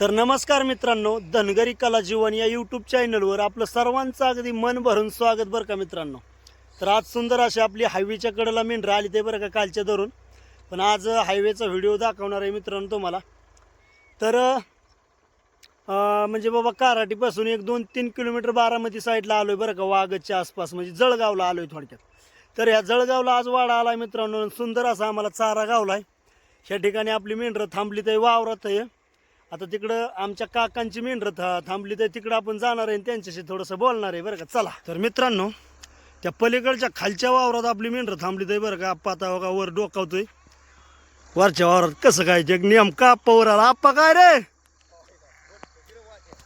तर नमस्कार मित्रांनो धनगरी कला जीवन या यूट्यूब चॅनलवर आपलं सर्वांचं अगदी मन भरून स्वागत बरं का मित्रांनो. तर आज सुंदर अशी आपली हायवेच्या कडेला मेंढरं आली ते बरं का कालच्या धरून पण आज हायवेचा व्हिडिओ दाखवणार आहे मित्रांनो तुम्हाला. तर म्हणजे बाबा काराटीपासून एक दोन तीन किलोमीटर बारामती साईडला आलो आहे बरं का वागदच्या आसपास म्हणजे जळगावला आलो आहे थोडक्यात. तर ह्या जळगावला आज वाडा आला आहे मित्रांनो सुंदर असा आम्हाला चारा गावला आहे ह्या ठिकाणी आपली मेंढरं थांबली तर वावरात आहे. आता तिकडं आमच्या काकांची मेंढरं था थांबली तर तिकडं आपण जाणार आहे आणि त्यांच्याशी थोडंसं बोलणार आहे बरं का. चला. तर मित्रांनो त्या पलीकडच्या खालच्या वावरात आपली मेंढरं थांबली तर बरं का आप्पा आता का वर डोकावतोय. वरच्या वावरात कसं काय जग नेमका आप्पावर आला आप्पा काय रे?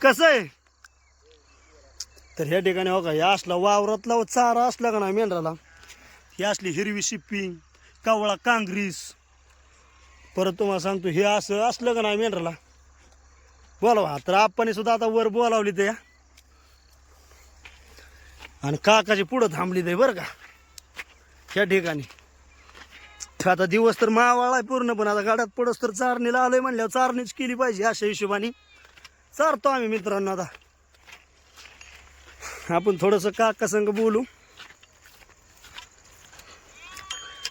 कसं आहे? तर ह्या ठिकाणी हो का हे असला वावरातला चारा असला का ना मेंढराला? ही असली हिरवी शिप्पिंग कावळा कांग्रेस. परत तुम्हाला सांगतो हे असं असलं का नाही मेंढराला? बोलवा. तर आपण सुद्धा आता वर बोलावली ते. आणि काकाची पुढं थांबली ते बरं का. त्या ठिकाणी. आता दिवस तर मावाळा आहे पूर्ण पण आता गाड्यात पडस तर चारणीला आलोय म्हणल्यावर चारणीच केली पाहिजे अशा हिशोबाने. चारतो आम्ही मित्रांनो आता. आपण थोडंसं काका संग बोलू.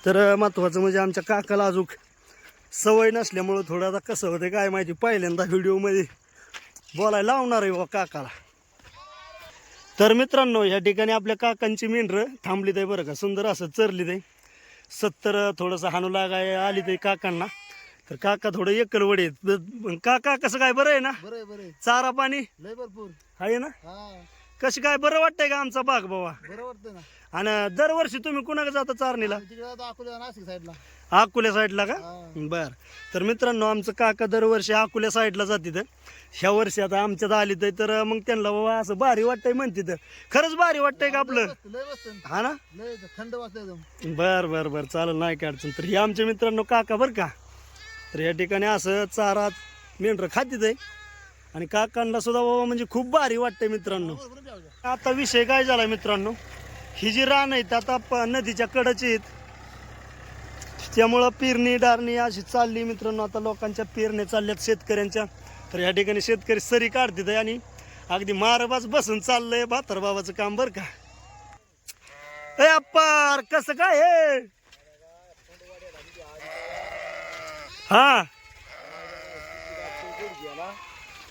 तर महत्वाचं म्हणजे आमच्या काकाला अजून सवय नसल्यामुळं थोडं आता कसं होतं काय माहिती पहिल्यांदा व्हिडिओमध्ये बोलायला लावणार आहे बा काकाला. तर मित्रांनो या ठिकाणी आपल्या काकांची मेंढरं थांबली ते बरं का. सुंदर असं चरली ते सत्तर थोडंसं हाणू लागाय आली ते काकांना. तर काका थोडं एकल वडे काका कसं काय बरं आहे ना? बरं चारा पाणी? भरपूर. आहे ना? कशी काय बरं वाटतंय का आमचा बाग बाबा? बरं वाटतं ना. आणि दरवर्षी तुम्ही कुणाकडे जाता चारणीला? नाशिक साईडला. अकोल्या साईडला का. बर. तर मित्रांनो आमचं काका दरवर्षी अकोल्या साईडला जाते तर ह्या वर्षी आता आमच्यात आली तर तर मग त्यांना बाबा असं भारी वाटतंय म्हणते तर खरंच भारी वाटतंय का आपलं? हा ना? थंड बर बर बर. चालेल नाही काय अडचण. तर हे आमचे मित्रांनो काका बरं का? तर या ठिकाणी असं चारा मेंढरं खातीत आहे. आणि काकांना सुद्धा बाबा म्हणजे खूप भारी वाटतंय मित्रांनो. आता विषय काय झाला मित्रांनो? ही जी रान आहेत आता नदीच्या कडेची आहेत त्यामुळं पेरणी डारणी अशी चालली मित्रांनो. आता लोकांच्या पेरण्या चालल्यात शेतकऱ्यांच्या. तर या ठिकाणी शेतकरी सरी काढतात आणि अगदी मारबाच बसून चाललंय भातर बाबाचं काम बरं का? ए अप्पार कसं काय हे? हा.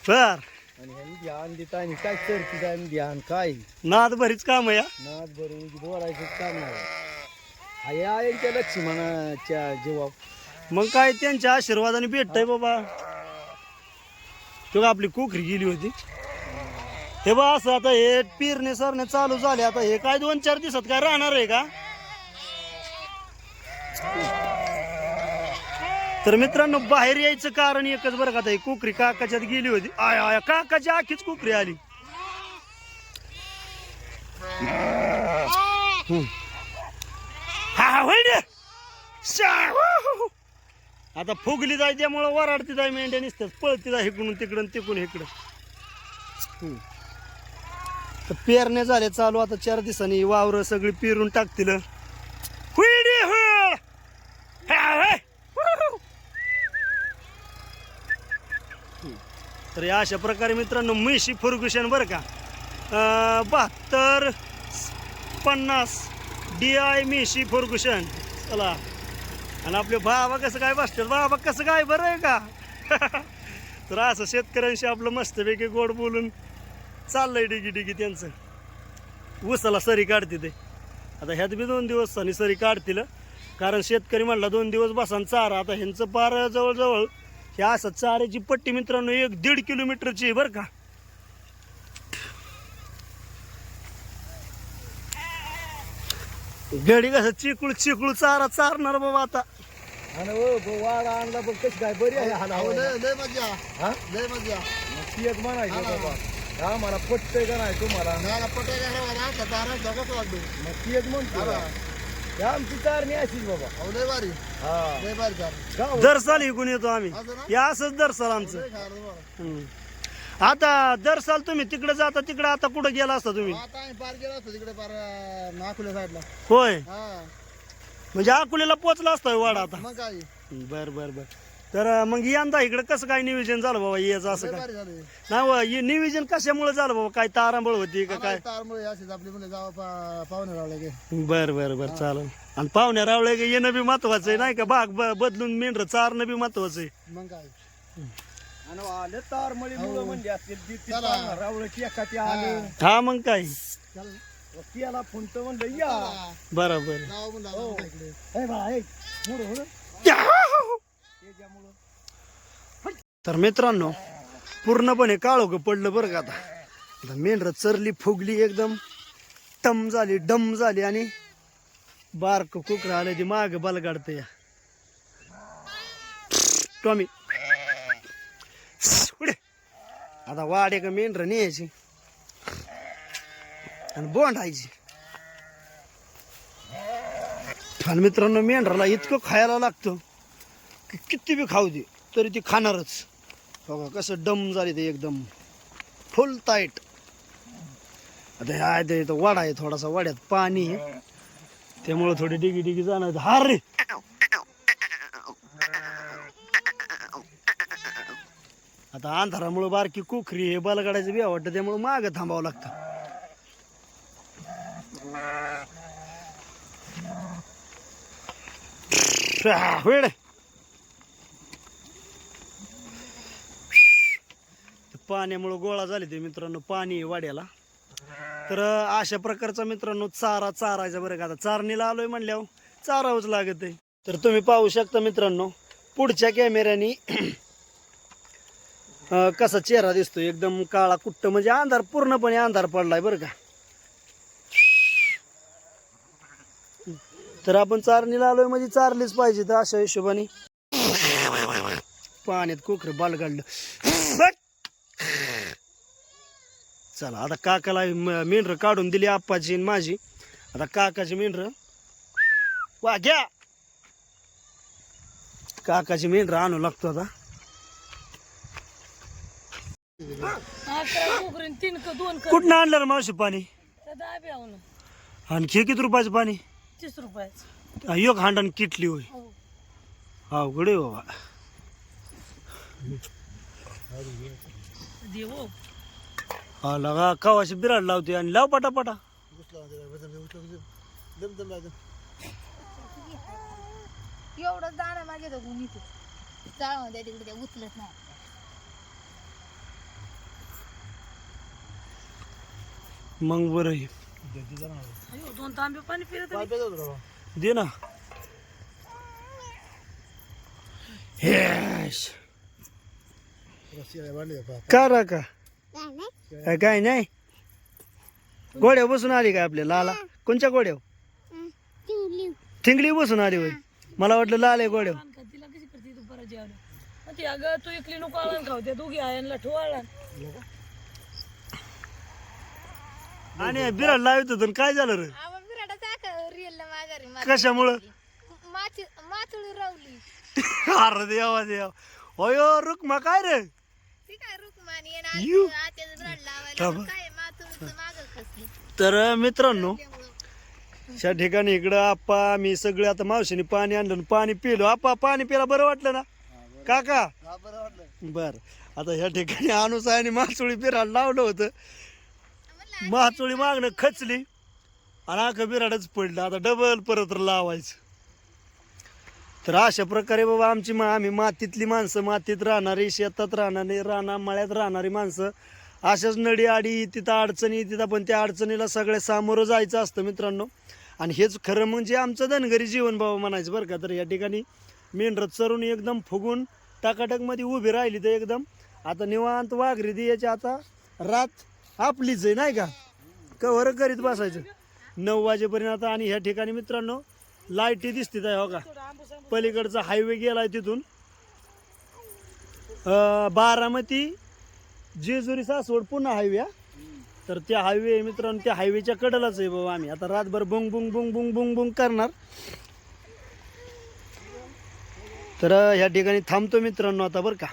बर. काय नाद भरीच काम आहे. नाद बरोबर दोरायचं काम नाही. आया यांच्या लक्ष्मणाच्या जीवा मग काय त्यांच्या आशीर्वादाने भेटतंय बाबा तेव्हा आपली कोकरी गेली होती हे बा असं आता हे पेरणे सरणे चालू झाले आता हे काय दोन चार दिवसात काय राहणार आहे का तर मित्रांनो बाहेर यायचं कारण एकच बरं का ताई कोकरी काकाच्यात गेली होती आय आय काकाची आखीच कोकरी आली हा हा होय आता फुगली जाय त्यामुळं वराडती जाय मेंढ्या निसतात पळती जाय इकडून तिकडून तिकडून इकडं. पेरणे तर पेरण्या झाल्या चालू. आता चार दिवसांनी वावर सगळी पेरून टाकतील. हुईडी हुळ. तर अशा प्रकारे मित्रांनो म्हशी फर्ग्युशन बरं का? बहात्तर पन्नास डी आय मेशी फर्ग्युशन चला. आणि आपले बाबा कसं काय बसतात? बाबा कसं काय बरं आहे का? तर असं शेतकऱ्यांशी आपलं मस्तपैकी गोड बोलून चाललंय डिगी डिगी त्यांचं. ऊसाला सरी काढते ते. आता ह्यात बी दोन दिवस सनी सरी काढतील कारण शेतकरी म्हणला दोन दिवस बसान चारा. आता ह्यांचं पार जवळजवळ हे असं चाऱ्याची पट्टी मित्रांनो एक दीड किलोमीटरची बरं का. गडी कसं चिकूळ चिकूळ चारा चारणार बाबा आता. आणि हो गो वाडा आणला बघ कशी काय बरी आहे हा अहो, लय लय मजा हा? लय मजा ती एक म्हणायचं बाबा. हा मला पटतंय का नाही तुम्हाला? मला पटे घालवायला आता दारात जगाच वाटतो मग ती एक म्हणतो हा. आमची चारणी अशीच बाबा. अहो लय भारी. हा. लय भारी चार गाव दर साल इकून येतो आम्ही. असं ना? या असंच दर साल आमचं. लय खायला बरं. हम्म. आता दर साल तुम्ही तिकडे जाता तिकडे आता कुठं गेला असता तुम्ही? आता आम्ही पार गेलो असतो तिकडे पार अं, नागपुल्या साईडला. होय? हा. म्हणजे अकोल्याला पोचला असता वाडा आता. मग काय? बर बर बर. तर अं, मग यंदा इकडे कसं काय नियोजन झालं बाबा याचं असं लय काय? भारी झाले नाही हे नियोजन कशामुळे झालं बाबा? काय तारांबळ होती का काय? तारमुळे अशीच आपली मुलं जावं पा- पाहुणे रावले गे. बर बर बर चालेल. आणि पाहुण्या रावळे का येणं बी महत्वाचं आहे नाही का? बाग ब- बदलून मेंढर चारणं बी महत्वाचं आहे. मग काय? आणि आलं तार मळी मुलं म्हणजे असतील रावळाची एखादी आलं. हा मग काय? चल. त्याला फोनचं म्हणलं या. बरोबर! त्याच्यामुळं. तर मित्रांनो पूर्णपणे काळोख पडलं बरं का आता. आता मेंढर चरली फुगली एकदम. टम झाली डम झाली आणि बारक कुकर आले ती माग बलगाडते या. टॉमी. आता वाढ का मेंढर न्यायची. आणि बोंडायची आणि मित्रांनो मेंढराला इतकं खायला लागतं की किती बी खाऊ दे तरी ती खाणारच. बघा कसं डम झाली ते एकदम. फुल टाईट आता हे आहे ते इथं वाडा आहे थोडासा वाड्यात पाणी आहे. त्यामुळं थोडी डिगी डिगी जाणार हार रे! आता अंधारामुळं बारकी कोखरी हे बलगडायचं बी आवडतं त्यामुळं मागं थांबावं लागतं. वेळ पाण्यामुळं गोळा झाले ते मित्रांनो पाणी आहे वाड्याला. तर अशा प्रकारचा मित्रांनो चारा चारायचा बरं का. आता चारणीला आलोय म्हणल्यावर चारावंच लागत आहे तर तुम्ही पाहू शकता मित्रांनो पुढच्या कॅमेऱ्याने कसा चेहरा दिसतो एकदम काळा कुट्ट म्हणजे अंधार पूर्णपणे अंधार पडलाय बरं का? तर आपण चारणीला आलोय म्हणजे चारलीच पाहिजे तर अशा हिशोबाने. पाण्यात कोकर बाल काढलं चला आता काकाला मेंढर काढून दिली आप्पाची आणि माझी. आता काकाची मेंढर. वा घ्या! काकाची मेंढर आणू लागतो आता. तीन का दोन कर कुठनं आणलं रे मावशी पाणी? त्या दहा बी आहो ना आणि हे किती रुपयाचं पाणी? तीस रुपयाचं. हा, एक हांडण किटली होय. हो. हा गडे बाबा. देव हा. लगा कवाशी बिराड लावते आणि लाव पटापटा. दम लागलं. एवढं दाणा मागे तो गुणी तू चाळ द्या तिकडे त्या उचलत नाही. मग बरं आहे. अयो दोन तांबे पाणी पिरत. दे ना. हेश. पा- का? काय- नाही? गोड्या बसून आली काय आपल्या लाला. कोणच्या गोड्या थिंगडी बसून आली होय. मला वाटलं लाल आहे गोड्या तिला कशी करते तू परत जेवण अगं तू इकली नको आळण खाऊ त्या दोघी आयनला ठेवाळा आणि बिराड लावित होतं काय झालं रे? आवा विराटाचा रिअल माघारी कशामुळं? माची माचुळी रावली. अरे देवा देवा. होयो रुक्मा काय रे? ती काय रुकमानी आणि यू. आत्याचं ब्रड लावायला थांबा. मग काय माचुळीचं माग खसली तर मित्रांनो त्यामुळं. त्या ठिकाणी इकडं आप्पा मी सगळे आता मावशीने पाणी आणलं आणि पाणी पिलो. आप्पा पाणी प्यायला बरं वाटलं ना? काका? हा, बरं. वाटलं. बर. आता ह्या ठिकाणी अनुस आणि माचोळी फिरायला लावलं होतं. महाचोळी मागणं खचली. आणि आखं बिराडच पडलं. आता डबल परत लावायचं. तर अशा प्रकारे बाबा आमची मा आम्ही मातीतली माणसं मातीत राहणारी शेतात राहणारी राणा मळ्यात राहणारी माणसं अशाच नडी आडी तिथं अडचणी तिथं पण त्या अडचणीला सगळ्या सामोरं जायचं असतं मित्रांनो. आणि हेच खरं म्हणजे आमचं धनगरी जीवन बाबा म्हणायचं बरं का. तर या ठिकाणी मेंढरत चरून एकदम फुगून टाकाटकमध्ये उभी राहिली तर एकदम. आता निवांत वाघरी द्यायची आता रात आपलीच आहे नाही का? कवर करीत बसायचं. नऊ वाजेपर्यंत आता आणि ह्या ठिकाणी मित्रांनो लाईटी दिसतीत आहे हो का? पलीकडचा हायवे गेलाय तिथून. बारामती जेजुरी सासवड पुन्हा हायवे तर त्या हायवे मित्रांनो त्या हायवेच्या कडेलाच आहे बाबा आम्ही. आता रातभर बुंग बुंग बुंग बुंग बुंग बुंग करणार. तर ह्या ठिकाणी थांबतो मित्रांनो आता बरं का?